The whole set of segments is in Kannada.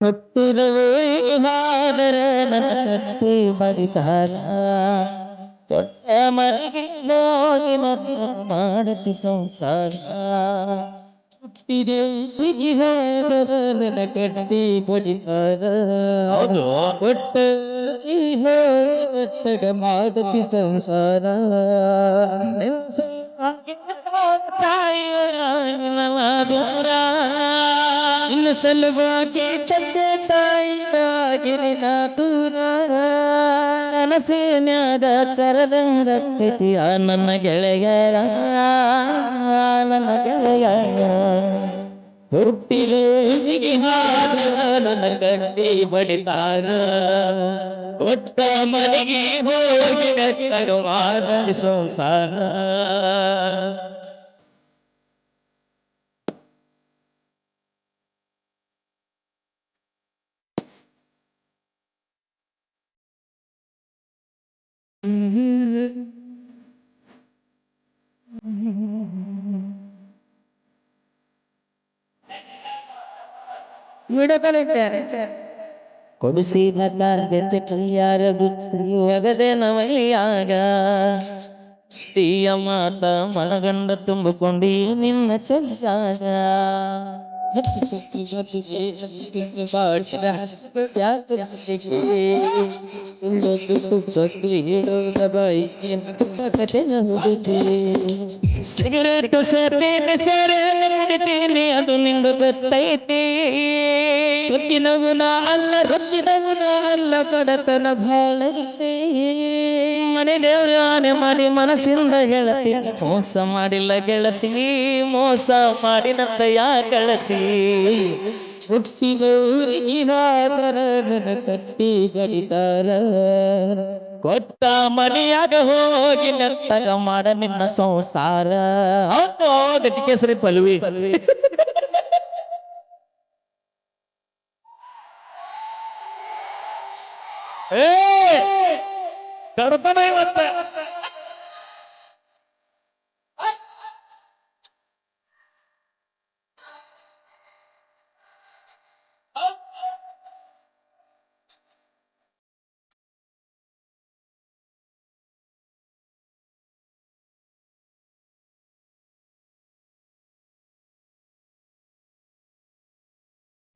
ಕಟ್ಟಿ ಬಡಿತಾರ ದೊಡ್ಡ ಮನೆಗೆ ಹೋಗಿ ಮಾಡುತ್ತಿ ಸಂಸಾರ ಹುಟ್ಟಿದೆ ನನ್ನ ಕಟ್ಟಿ ಬಡಿತಾರ ಹೌದು. ಒಟ್ಟ ಒಟ್ಟಗ ಸಂಸಾರ ಇನ್ನು ಸಲುವಾಗಿ ತಾಯಿ ತಾಯಿಗಿರಿನ ದೂರ ಕನಸಿನ್ಯಾದ ಕರದಂಗ ಕತಿಯ ನನ್ನ ಗೆಳೆಯರ ನನ್ನ ಗೆಳೆಯರ ಹುಟ್ಟಿದೆ ನನ್ನ ಗಂಡಿ ಬಡಿತಾರ. ಒಟ್ಟ ಮನೆಗೆ ಹೋಗಿ ನೆಟ್ಟರು ಮಾಡಿ ಸಂಸಾರ ಬಿಡಕಲಿದ್ದಾರೆ ಕೈಯಾರ ಬಿಟ್ಟು ಒಗದೆ ನವಲಿಯಾಗ. ತೀಯ ಮಾತ ಮನಗಂಡ ತುಂಬಿಕೊಂಡಿ ನಿನ್ನ ಕೈಯಾಗ ಸಿಗರೇಟ್ ಸೇರ್ತೇನೆ ಸೇರೇನೆ ಅದು ನಿಂದು ಗೊತ್ತೈತಿ ಸುತ್ತಿನವುನ ಅಲ್ಲ ರೊತ್ತಿನವುನ ಅಲ್ಲ ಕಡತನ ಬಾಳ ಮನೆ ದೇವ್ರ ಮಾಡಿ ಮನಸ್ಸಿಂದ ಗೆಳತಿ. ಮೋಸ ಮಾಡಿಲ್ಲ ಗೆಳತಿ, ಮೋಸ ಮಾಡಿನಂತ ಯಾ ಗೆಳತಿ? ಕಟ್ಟಿ ಗಡಿತಾರ ಕೊಟ್ಟ ಮನೆಯಾಗ ಹೋಗಿ ನೆತ್ತಗ ಮಾಡ ನಿನ್ನ ಸಂಸಾರ. ಹೌದು ಹೌದು ಪಲ್ವಿ. ಏ! ಕರ್ತನ ಇವತ್ತ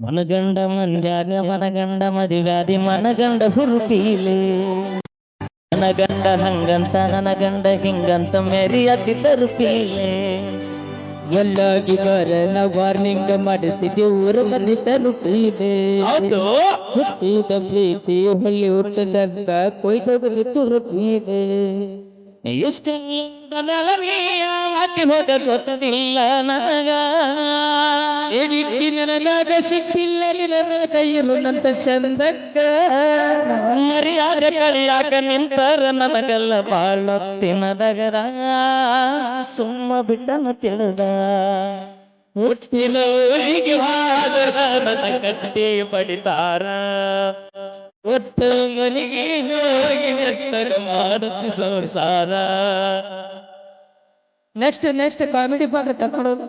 ಮನಗಂಡ ಮಂದ್ಯಾಗ ಮನಗಂಡ ಮದಿವ್ಯಾದಿ ಮನಗಂಡ ಹುರುಪೀಲೆ ನನಗಂಡ ಹಂಗಂತ ನನ್ನ ಗಂಡ ಹಿಂಗಂತ ಮೇರಿ ಅತಿ ತರುಪೀಲೆ ಎಲ್ಲಾಗಿ ಬರನ ವಾರ್ನಿಂಗ್ ಮಾಡಿಸಿದೆ ಊರ ಮಂದಿ ತಲುಪಿದೆ ಹುಟ್ಟಿದ ಪ್ರೀತಿ ಹೊಳ್ಳಿ ಹುಟ್ಟದಂತ ಕೊಯ್ದ ತುರುಪೀಲೆ ಎಷ್ಟೇ ಹಾಕಿ ಹೋದ ಗೊತ್ತದಿಲ್ಲ ನನಗ ಎಡಿಟ್ಟಿ ನನಗಾಗ ಸಿಕ್ಕಿಲ್ಲ ನಿನ್ನ ಕೈಯಿರುನಂತ ಚಂದಕ್ಕ ಮರ್ಯಾದೆ ಕಳಿಯಾಕ ನಿಂತರ ನನಗೆಲ್ಲ ಬಾಳ ತಿನ್ನದಗದ ಸುಮ್ಮ ಬಿಟ್ಟನ ತಿಳಿದ ಹುಟ್ಟಿನ ಕಟ್ಟಿ ಬಡಿತಾರ ಸಂಸಾರ ನೆಕ್ಸ್ಟ್ ನೆಕ್ಸ್ಟ್ ಕಾಮಿಡಿ ಪಾತ್ರ ಕರ್ಕೊಂಡು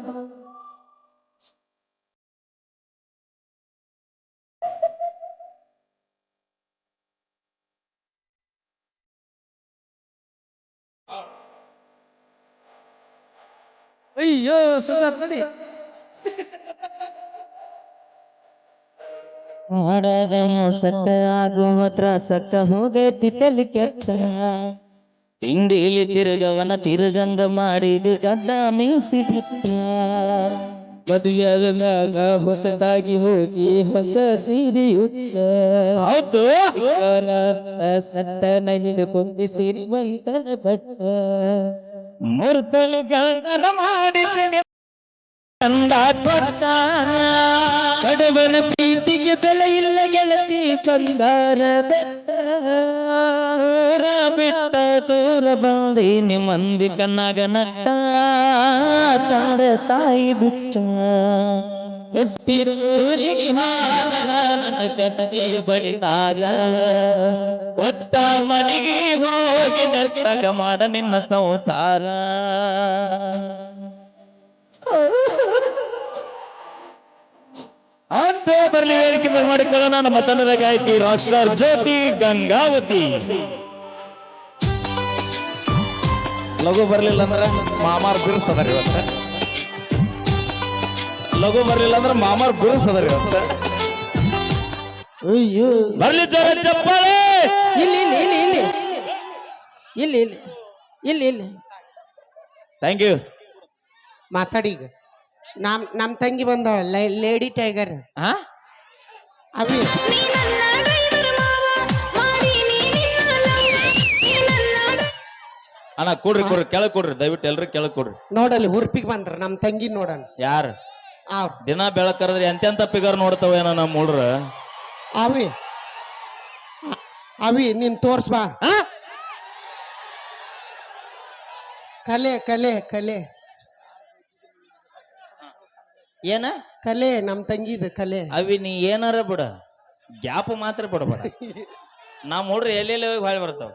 ಅಯ್ಯೋ ಸುಧಾರ್ ನೋಡಿ ಮಾಡದ ಮೋಸಕ್ಕ ಮಾತ್ರ ಸಕ್ಕ ಹೋಗೈತಿ ತಿತ್ತಲಿ ಕೆಟ್ಟ. ತಿಂಡಿಲಿ ತಿರುಗವನ ತಿರುಗಂಗ ಮಾಡಿದ ಗಡ್ಡ ಮೀಸಿಟ್ಟ ಮದುವೆಯಾದಾಗ ಹೊಸದಾಗಿ ಹೋಗಿ ಹೊಸ ಸೀರೆ ಉಟ್ಟ ಹೌದು. ಸತ್ತನ ಹಿಡ್ಕೊಂಡು ಸಿರಿವಂತನ ಬಟ್ಟ. ಮೂರ್ತಲು ಗಂಡನ ಮಾಡಿದ ಕಂದ ಕೊಟ್ಟಾನ ಕಡವನ ಪ್ರೀತಿಗೆ ಬೆಲೆ ಇಲ್ಲ, ಗೆಳತಿ ಬಂಗಾರ ಬಿಟ್ಟ ದೂರ ಬಂದಿ ನಿಮ್ಮಂದಿ ಕನ್ನಾಗ ನಟ್ಟ. ತಂದೆ ತಾಯಿ ಬಿಟ್ಟ. ಹುಟ್ಟಿರೂರಿಗೆ ಕಟನೆ ಬಡಿದಾಗ. ಒಟ್ಟ ಮನೆಗೆ ಹೋಗಿ ನರ್ತಕ ಮಾಡ ನಿನ್ನ ಸಂಸಾರ. ಅಂತ ಬರಲಿ ವೇದಿಕೆ ಮೇಲೆ ಮಾಡಿಕೊಳ್ಳೋಣ. ನಮ್ಮ ತಂಡದ ಗಾಯಕಿ ರಾಕ್ ಸ್ಟಾರ್ ಜ್ಯೋತಿ ಗಂಗಾವತಿ. ಲಘು ಬರಲಿಲ್ಲ ಅಂದ್ರೆ ಮಾಮಾರ್ ಬಿರುಸದರಿ ಇವತ್ತ. ಲಘು ಬರಲಿಲ್ಲ ಅಂದ್ರೆ ಮಾಮಾರ್ ಬಿರುಸದರಿ ಇವತ್ತ. ಅಯ್ಯೋ. ಬರ್ಲಿ ಜರ ಚಪ್ಪಾಳೆ! ಇಲ್ಲಿ ಇಲ್ಲಿ ಇಲ್ಲಿ ಇಲ್ಲಿ. ಇಲ್ಲಿ ಇಲ್ಲಿ ಇಲ್ಲಿ ಇಲ್ಲಿ. ಥ್ಯಾಂಕ್ ಯು ಮಾತಾಡಿ ಈಗ. ನಮ್ ನಮ್ ತಂಗಿ ಬಂದವಳ ಲೇಡಿ ಟೈಗರ್. ಹಾ ಅವಿ. ನೀ ನನ್ನ ಡ್ರೈವರ್ ಮಾವ ಮಾರಿ ನೀ ನಿನ್ನ ನೀ ನನ್ನ ಅಣ್ಣ ಕೊಡ್ರಿ ಕೊಡ್ರಿ ಕೆಳಗ್ ಕೊಡ್ರಿ ದಯವಿಟ್ಟು ಎಲ್ರು ಕೆಳಗ್ ಕೊಡ್ರಿ. ನೋಡಲ್ಲಿ ಹುರ್ಪಿಗೆ ಬಂದ್ರ ನಮ್ ತಂಗಿ ನೋಡಣ ಯಾರು? ಆ. ದಿನ ಬೆಳಕರದ್ರಿ ಎಂತೆಂತ ಪಿಗರ್ ನೋಡ್ತಾವೇನೋ ನಮ್ಮ ಹುಡ್ರ? ಅವಿ. ಅವಿ ನೀನ್ ತೋರ್ಸ್ ಬಾ. ಕಲೆ ಕಲೆ ಕಲೆ. ಏನ? ಕಲೆ ನಮ್ ತಂಗಿದ ಕಲೆ. ಅವಿ ನೀ ಏನಾರ ಬಿಡ. ಗ್ಯಾಪ್ ಮಾತ್ರ ಬಿಡಬೇಡ. ನಮ್ಮ ನೋಡ್ರಿ ಎಲ್ಲೆಲ್ಲಿ ಹೋಗಿ ಹೊಳ್ ಬರ್ತಾವ?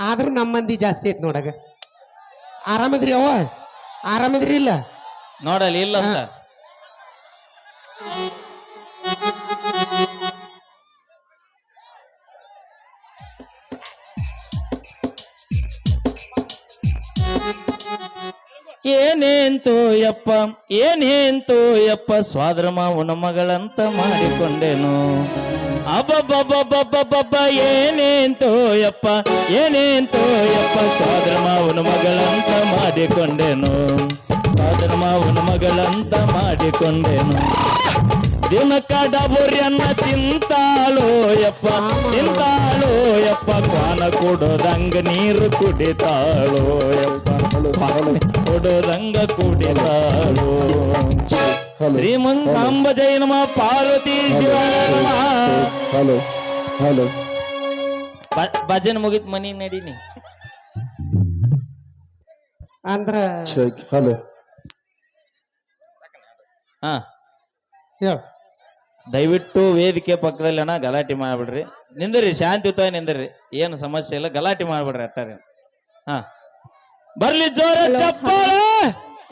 ಆದ್ರೂ ನಮ್ಮ ಮಂದಿ ಜಾಸ್ತಿ ಐತ್ ನೋಡಗ. ಆರಾಮದ್ರಿ ಅವ ಆರಾಮದ್ರಿ ಇಲ್ಲ? ನೋಡಲ್ಲ ಇಲ್ಲ ಅಂತ. ಏನೇಂತು ಯಪ್ಪ ಏನೇಂತು ಯಪ್ಪ ಸ್ವಾದ್ರ ಮಾವನ ಮಗಳಂತ ಮಾಡಿಕೊಂಡೆನು. ಅಬ್ಬಬ್ಬಬ್ಬಬ್ಬಬ್ಬಬ್ಬ, ಏನೇಂತು ಯಪ್ಪ ಏನೇಂತು ಯಪ್ಪ ಸ್ವಾದ್ರ ಮಾವನ ಮಗಳಂತ ಮಾಡಿಕೊಂಡೆನು. ಸ್ವಾದ್ರ ಮಾವನ ಮಗಳಂತ ಮಾಡಿಕೊಂಡೆನು. ದಿನಕ್ಕ ಡಬುರಿಯನ್ನ ತಿಂತಾಳೋ ಯಪ್ಪ ತಿಂತಾಳೋ ಯಪ್ಪ ಕ್ವಾನ ಕೊಡೋದಂಗ ನೀರು ಕುಡಿತಾಳೋ ಯಪ್ಪ. ಕೊಡೋದಂಗ ಕುಡಿತಾಳೋ. ಶ್ರೀಮನ್ ಸಾಂಬ ಜೈ ನಮ ಪಾರ್ವತಿ ಶಿವ ನಮ. ಹಲೋ. ಹಲೋ. ಭಜನ್ ಮುಗಿತ್ ಮನಿ ನಡೀನಿ. ಅಂದ್ರ ಚೆಕ್ ಹಲೋ. ಹಾ. ಹೇಳ್. ದಯವಿಟ್ಟು ವೇದಿಕೆ ಪಕ್ಕದಲ್ಲಿ ಅಣ್ಣ ಗಲಾಟೆ ಮಾಡ್ಬಿಡ್ರಿ. ನಿಂದ್ರಿ ಶಾಂತಿಯುತ ನಿಂದ್ರಿ. ಏನು ಸಮಸ್ಯೆ ಇಲ್ಲ ಗಲಾಟೆ ಮಾಡ್ಬಿಡ್ರಿ ಅಟ್ಟಾರೆ ಹಾ. ಬರ್ಲಿ ಜೋರ ಚಪ್ಪಾಳೆ!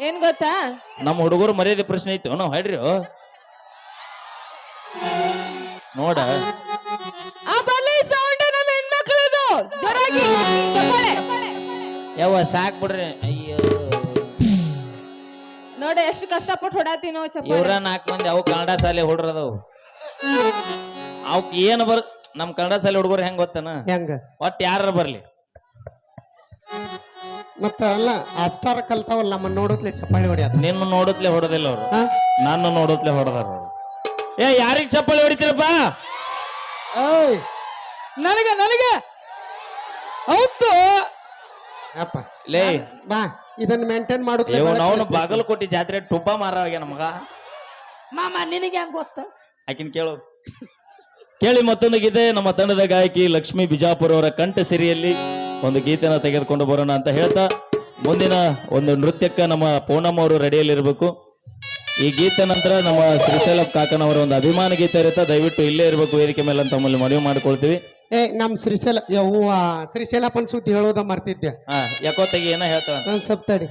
ಏನ್ ಗೊತ್ತಾ? ನಮ್ಮ ಹುಡುಗರು ಮರ್ಯಾದೆ ಪ್ರಶ್ನೆ ಐತಿ. ನಾವು ಹೇಳ್ರಿ. ನೋಡ. ಯಾವ ಸಾಕ್ ಬಿಡ್ರಿ. ಅಯ್ಯೋ. ನೋಡ ಎಷ್ಟು ಕಷ್ಟಪಟ್ಟು ಹೊಡಾತೀನೋ ಇವ್ರ ಚಪ್ಪಾಳೆ ನಾಲ್ಕು ಮಂದಿ ಅವು ಕನ್ನಡ ಶಾಲೆ ಹುಡ್ರದವು ಅವಕ್ ಏನು ಬರ್ ನಮ್ ಕನ್ನಡ ಶಾಲೆ ಹುಡುಗರು ಹೆಂಗ್ ಗೊತ್ತನ? ಹೆಂಗ? ಒಟ್ ಯಾರ ಬರ್ಲಿ? ಮತ್ತ ಅಲ್ಲ ಅಷ್ಟಾರ ಕಲ್ತಾವಲ್ಲ ನಮ್ಮ ನೋಡುತ್ತಲೇ ಚಪ್ಪಾಳಿ ಹೊಡ್ಯಾದ. ನಿನ್ನ ನೋಡುತ್ತಲೇ ಹೊಡೆದಿಲ್ಲ ಅವ್ರು. ಹಾ? ನನ್ನ ನೋಡುತ್ತಲೇ ಹೊಡೆದಾರ ಅವ್ರು. ಏ ಯಾರಿಗ್ ಚಪ್ಪಲಿ ಹೊಡಿತೀರಪ್ಪ? ಓಯ್ ನನಗ ನನಗ! ಹೌದು. ಅಪ್ಪ ಲೇ. ಬಾ. ಇದನ್ನ ಮೇಂಟೈನ್ ಮಾಡುತ್ತೆ ಅವನು ಬಾಗಲಕೋಟೆ ಜಾತ್ರೆ ಟುಬ್ಬ ಮಾರವಾಗ್ಯ ನಮಗ ಮಾಮ ನಿನಗೆ ಹೆಂಗ್ ಗೊತ್ತ? ಆಕಿನ್ ಕೇಳು. ಕೇಳಿ ಮತ್ತೊಂದು ಗೀತೆ ನಮ್ಮ ತಂಡದ ಗಾಯಕಿ ಲಕ್ಷ್ಮಿ ಬಿಜಾಪುರ ಅವರ ಕಂಠ ಸಿರಿಯಲ್ಲಿ ಒಂದು ಗೀತೆನ ತೆಗೆದುಕೊಂಡು ಬರೋಣ ಅಂತ ಹೇಳ್ತಾ ಮುಂದಿನ ಒಂದು ನೃತ್ಯಕ್ಕ ನಮ್ಮ ಪೂನಮ್ ಅವರು ರೆಡಿಯಲ್ಲಿರ್ಬೇಕು ಈ ಗೀತೆ ನಂತರ ನಮ್ಮ ಶ್ರೀಶೈಲ ಕಾಕನವರ ಒಂದು ಅಭಿಮಾನ ಗೀತೆ ಇರುತ್ತೆ. ದಯವಿಟ್ಟು ಇಲ್ಲೇ ಇರಬೇಕು ವೇದಿಕೆ ಮೇಲೆ ಅಂತ ತಮ್ಮಲ್ಲಿ ಮನವಿ ಮಾಡ್ಕೊಳ್ತೀವಿ. ಏ ನಮ್ ಶ್ರೀಶೈಲ ಯವ್ವ ಶ್ರೀಶೈಲಪ್ಪನ ಸುದ್ದಿ ಹೇಳೋದ ಮರ್ತಿದ್ದೆ. ಹಾ ಯಾಕೋ ತೆಗಿ ಏನ ಹೇಳ್ತಾವ ನಾನ್ ಸ್ವಲ್ಪ ತಡಿ.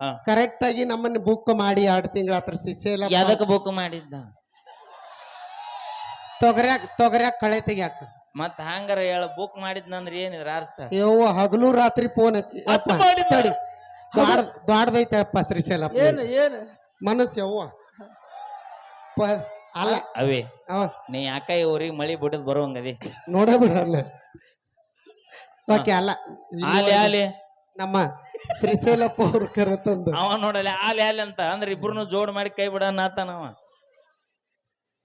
ಹಾ. ಕರೆಕ್ಟ್ ಆಗಿ ನಮ್ಮನ್ನ ಬುಕ್ ಮಾಡಿ ಎರಡು ತಿಂಗಳ ಹತ್ರ ಶ್ರೀಶೈಲ ಯಾವ್ದಕ್ಕೆ ಬುಕ್ ಮಾಡಿದ್ದ? ತೊಗರ್ಯಾಗ ತೊಗರ್ಯಾಗ ಕಳೆ ತೆಗ್ಯಾಕ. ಮತ್ ಹಂಗಾರ ಹೇಳ ಬುಕ್ ಮಾಡಿದ್ನಂದ್ರ ಏನಿದ್ರ ಅರ್ಥ? ಯವ್ವ ಹಗಲು ರಾತ್ರಿ ಫೋನ್ ಹಚ್ಚಿ ಮಾಡಿದ್ದ? ತಡಿ. ದ್ವಾಡ್ದೈತೆ ಅಪ್ಪ ಶ್ರೀಶೈಲಪ್ಪ. ಏನು ಏನು? ಮನಸ್ಸು ಯವ್ವ. ಪ- ಅಲ್ಲ. ಅವೇ ಅವ ನೀ ಯಾಕ ಈ ಊರಿಗೆ ಮಳಿ ಬಿಡದ್ ಬರುವಂಗದಿ? ನೋಡ ಬಿಡಲ್ಲ ಓಕೆ ಅಲ್ಲ. ಇಲ್ಲಿ ಆಲೆ. ನೋಡಿ, ನಮ್ಮ ಶ್ರೀಶೈಲಪ್ಪ ಅವ್ರ ಕರೆತಂದು ಅವ ನೋಡಲ್ಲ ಆಲೆ ಆಲೆ ಅಂತ. ಅಂದ್ರೆ ಇಬ್ರು ಜೋಡ್ ಮಾಡಿ ಕೈ ಬಿಡ ನಾತನವ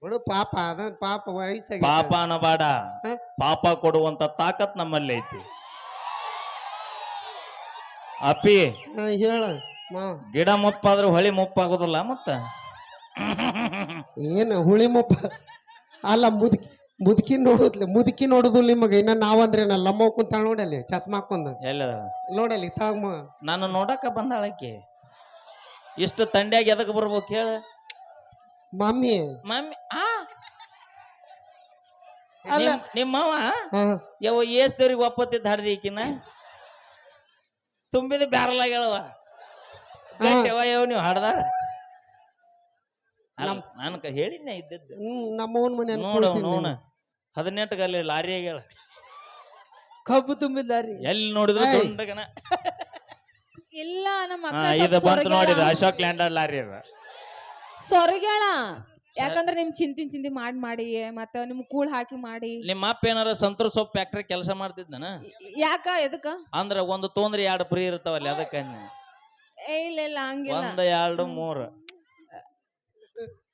ಬಿಡು ಪಾಪ ಅದ ಪಾಪ ವಯಸ್ಸಾಗಿ ಪಾಪ ಅನ್ನಬಾಡ ಹ? ಪಾಪ ಕೊಡುವಂತ ತಾಕತ್ ನಮ್ಮಲ್ಲಿ ಐತಿ. ಅಪ್ಪಿ. ಹೇಳ. ಗಿಡ ಮುಪ್ಪಾದ್ರೆ ಹೊಳಿ ಮುಪ್ಪಾಗೋದಿಲ್ಲ ಮತ್ತ? ಏನು ಹುಳಿ ಮುಪ್ಪ? ಅಲ್ಲ ಮುದುಕಿ ಮುದುಕಿ ನೋಡುದ್ಲೆ ಮುದುಕಿ ನೋಡುದು ನಿಮಗೆ. ಇನ್ನ ನಾವಂದ್ರೆ ನಾ ಲಮ್ಮ ಕುಂತ ನೋಡಲ್ಲಿ ಚಸ್ಮಾ ಹಾಕೊಂಡ್ ಎಲ್ಲ ನೋಡಲ್ಲಿ ತಾಗ ನಾನು ನೋಡಕ ಬಂದಾಳಕ್ಕೆ ಇಷ್ಟು ತಂಡ್ಯಾಗ ಎದಕ್ಕೆ ಬರ್ಬೇಕು ಹೇಳ? ಮಮ್ಮಿ. ಮಮ್ಮಿ ಆ? ಅಲ್ಲ. ನಿಮ್- ನಿಮ್ಮವ ಯಾವ ಏಸ್ದವ್ರಿಗೆ ಒಪ್ಪತ್ತಿದ್ದ ಹಡ್ದಿ ಈಕಿನ? ತುಂಬಿದ ಬ್ಯಾರಲಾಗ್ಯಾಳವ ಯಾವ ನೀವು ಹಾಡ್ದಾರ? ನಾನು ಹೇಳಿದ್ನ ಇದ್ದದ್ದು. ಹ್ಮ್ ನಮ್ಮವನ್ ಮನೆ ನೋಡ ನೋಣ ಹದಿನೆಂಟು ಗಲ್ಲಿ ಲಾರಿ ಆಗ್ಯಾಳ ಕಬ್ಬು ತುಂಬಿದ್ದಾರಿ ಎಲ್ಲಿ ನೋಡಿದ್ರು. ದೊಡ್ಡಗನ ಇಲ್ಲ ನಮ್ಮ ಇದು ಬಂತು ನೋಡಿದ ಅಶೋಕ್ ಲ್ಯಾಂಡರ್ ಲಾರಿ ಅದ. ಸೊರಗ್ಯಾಳ? ಯಾಕಂದ್ರೆ ನಿಮ್ ಚಿಂತಿನ್ ಚಿಂತಿ ಮಾಡಿ ಮಾಡಿ ಮತ್ತ ನಿಮ್ ಕೂಳ್ ಹಾಕಿ ಮಾಡಿ. ನಿಮ್ಮ ಅಪ್ಪ ಏನಾರ ಸಂತ್ರ ಸೊಪ್ಪು ಫ್ಯಾಕ್ಟ್ರಿ ಕೆಲಸ ಮಾಡ್ತಿದ್ದನ ಯಾಕ ಎದಕ್ಕ? ಅಂದ್ರ ಒಂದು ತೊಂದ್ರೆ ಎರಡು ಪ್ರೀ ಇರ್ತಾವಲ್ಲಿ ಅದಕ್ಕ ಏ ಇಲ್ಲ ಇಲ್ಲ ಹಂಗಿಲ್ಲ. ಒಂದ್ ಎರಡು ಮೂರು.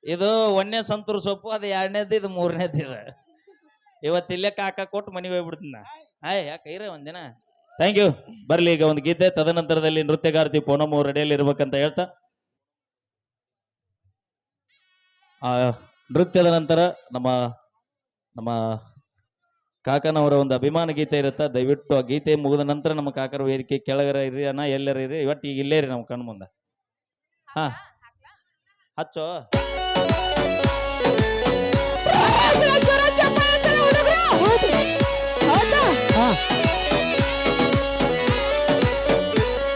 ಇದು ಒಂದನೇ ಸಂತೂರ್ ಸೊಪ್ಪು ಅದು ಎರಡನೇದು ಇದು ಮೂರನೇದು ಇದು. ಇವತ್ತು ಇಲ್ಲೇ ಕಾಕ ಕೊಟ್ಟು ಮನೆಗೆ ಹೋಗ್ಬಿಡ್ತೀನಿ ನಾ. ಆಯ್ ಯಾಕೆ ಇರ ಒಂದಿನ? ಥ್ಯಾಂಕ್ ಯು ಬರ್ಲಿ ಈಗ ಒಂದು ಗೀತೆ ತದನಂತರದಲ್ಲಿ ನೃತ್ಯಗಾರ್ತಿ ಪೂನಮ್ಮ ರೆಡಿಯಲ್ಲಿ ಇರ್ಬೇಕಂತ ಹೇಳ್ತಾ. ಆ ನೃತ್ಯದ ನಂತರ ನಮ್ಮ ನಮ್ಮ ಕಾಕನವರ ಒಂದು ಅಭಿಮಾನ ಗೀತೆ ಇರುತ್ತೆ? ದಯವಿಟ್ಟು ಆ ಗೀತೆ ಮುಗಿದ ನಂತರ ನಮ್ಮ ಕಾಕರ ವೇದಿಕೆ ಕೆಳಗರ ಇರ್ರಿ ಅಣ್ಣ ಎಲ್ಲರ ಇರ್ರಿ ಇವತ್ತು ಈಗ ಇಲ್ಲೇ ರೀ ನಮ್ಮ ಕಣ್ಣು ಮುಂದೆ. ಹಾ. ಹಚ್ಚೋ. ಹಾ.